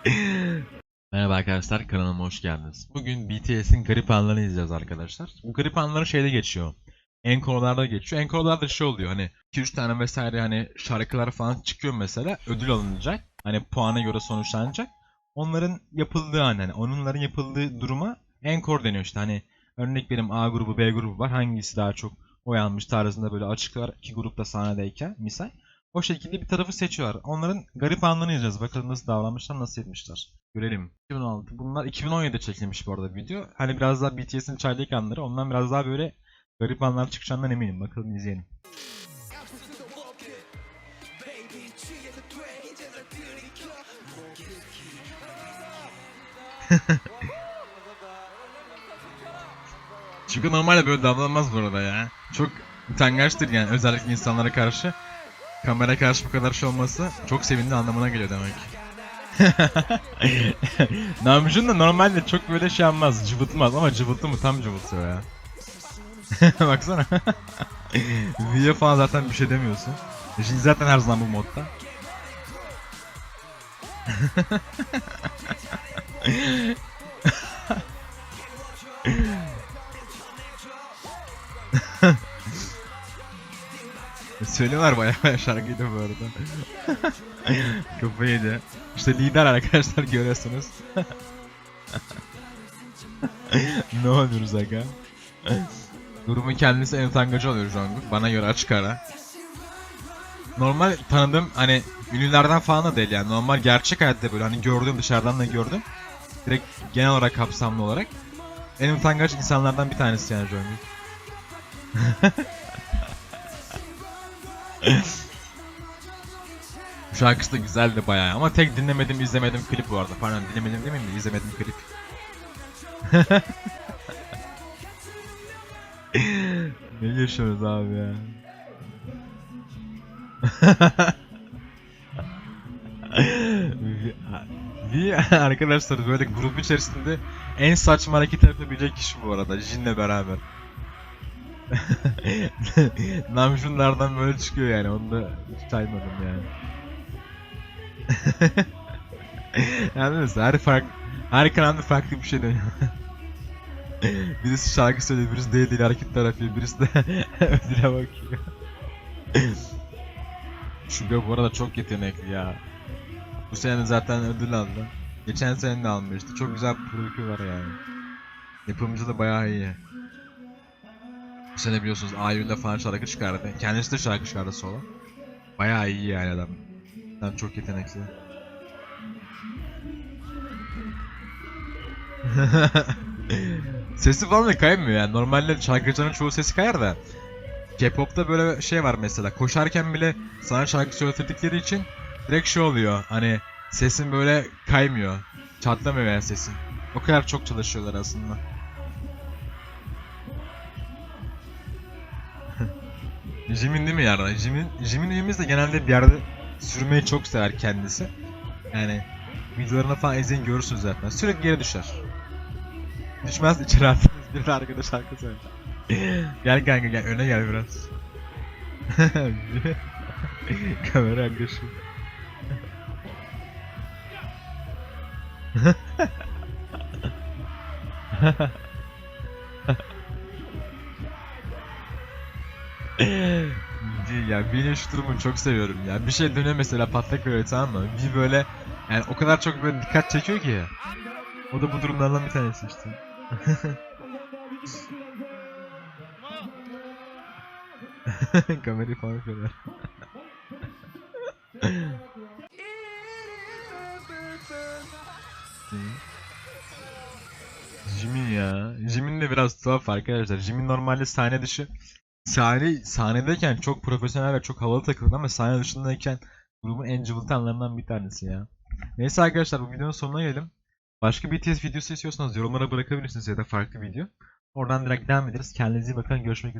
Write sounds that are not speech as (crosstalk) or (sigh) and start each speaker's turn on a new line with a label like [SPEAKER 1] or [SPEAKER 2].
[SPEAKER 1] (laughs) Merhaba arkadaşlar kanalıma hoş geldiniz. Bugün BTS'in garip anlarını izleyeceğiz arkadaşlar. Bu garip anları şeyde geçiyor. Encore'larda geçiyor. Encore'larda şey oluyor hani 2-3 tane vesaire hani şarkılar falan çıkıyor mesela ödül alınacak. Hani puana göre sonuçlanacak. Onların yapıldığı an hani onların yapıldığı duruma encore deniyor işte hani örnek benim A grubu B grubu var hangisi daha çok oy tarzında böyle açıklar iki grupta sahnedeyken misal. O şekilde bir tarafı seçiyorlar. Onların garip anlarını izleyeceğiz. Bakalım nasıl davranmışlar, nasıl etmişler. Görelim. 2016. Bunlar 2017'de çekilmiş bu arada video. Hani biraz daha BTS'in çaylak anları. Ondan biraz daha böyle garip anlar çıkacağından eminim. Bakalım izleyelim. (laughs) Çünkü normalde böyle davranmaz bu arada ya. çok utangaçtır yani özellikle insanlara karşı. Kamera karşı bu kadar şey olması çok sevindi anlamına geliyor demek. (laughs) Namjoon da normalde çok böyle şey yapmaz, cıvıtmaz ama cıvıttı mı tam cıvıtıyor ya. (laughs) Baksana. (laughs) V'ye falan zaten bir şey demiyorsun. Şimdi zaten her zaman bu modda. Söylüyorlar bayağı bayağı şarkıyı da bu arada. (laughs) Kafayı yedi. İşte lider arkadaşlar görüyorsunuz. (laughs) ne oluyoruz aga? Durumun kendisi en utangacı oluyor Jungkook. Bana göre açık ara. Normal tanıdığım hani ünlülerden falan da değil yani. Normal gerçek hayatta böyle hani gördüğüm dışarıdan da gördüm. Direkt genel olarak kapsamlı olarak. En utangaç insanlardan bir tanesi yani Jungkook. (laughs) (laughs) Şarkısı da güzeldi bayağı ama tek dinlemedim izlemedim klip bu arada. Pardon dinlemedim demeyeyim de izlemedim klip. (laughs) ne yaşıyoruz abi ya? (laughs) Bir arkadaşlar böyle grup içerisinde en saçma hareket yapabilecek kişi bu arada Jin'le beraber. (laughs) Namjoonlardan böyle çıkıyor yani onu da hiç saymadım yani. (laughs) mesela her fark her kanalda farklı bir şey dönüyor. (laughs) birisi şarkı söylüyor, birisi değil değil hareketler yapıyor, birisi de ödüle bakıyor. Şuga bu arada çok yetenekli ya. Bu sene zaten ödül aldı. Geçen sene de almıştı. Çok güzel bir var yani. Yapımcı da bayağı iyi. Bu sene biliyorsunuz Ayül'le falan şarkı çıkardı. Kendisi de şarkı çıkardı solo. Bayağı iyi yani adam. Adam çok yetenekli. (laughs) Sesi falan da kaymıyor yani. Normalde şarkıcıların çoğu sesi kayar da. K-pop'ta böyle şey var mesela. Koşarken bile sana şarkı söylettikleri için direkt şey oluyor. Hani sesin böyle kaymıyor. Çatlamıyor yani sesin. O kadar çok çalışıyorlar aslında. Jimin değil mi yarın? Jimin, Jimin üyemiz de genelde bir yerde sürmeyi çok sever kendisi. Yani videolarına falan izleyin görürsünüz zaten. Sürekli geri düşer. Düşmez içeri attınız bir arkadaş şarkı söyle. (laughs) gel kanka gel öne gel biraz. (laughs) Kamera arkadaşı. (laughs) Değil ya benim şu durumu çok seviyorum ya. Bir şey dönüyor mesela patlak veriyor tamam mı? Bir böyle yani o kadar çok böyle dikkat çekiyor ki. O da bu durumlardan bir tanesi işte. (laughs) Kamerayı falan yapıyorlar. Jimin ya. Jimin de biraz tuhaf arkadaşlar. Jimin normalde sahne dışı sahne sahnedeyken çok profesyonel ve çok havalı takılır ama sahne dışındayken grubun en cıvıltı anlarından bir tanesi ya. Neyse arkadaşlar bu videonun sonuna gelelim. Başka BTS videosu istiyorsanız yorumlara bırakabilirsiniz ya da farklı video. Oradan direkt devam ederiz. Kendinize iyi bakın. Görüşmek üzere.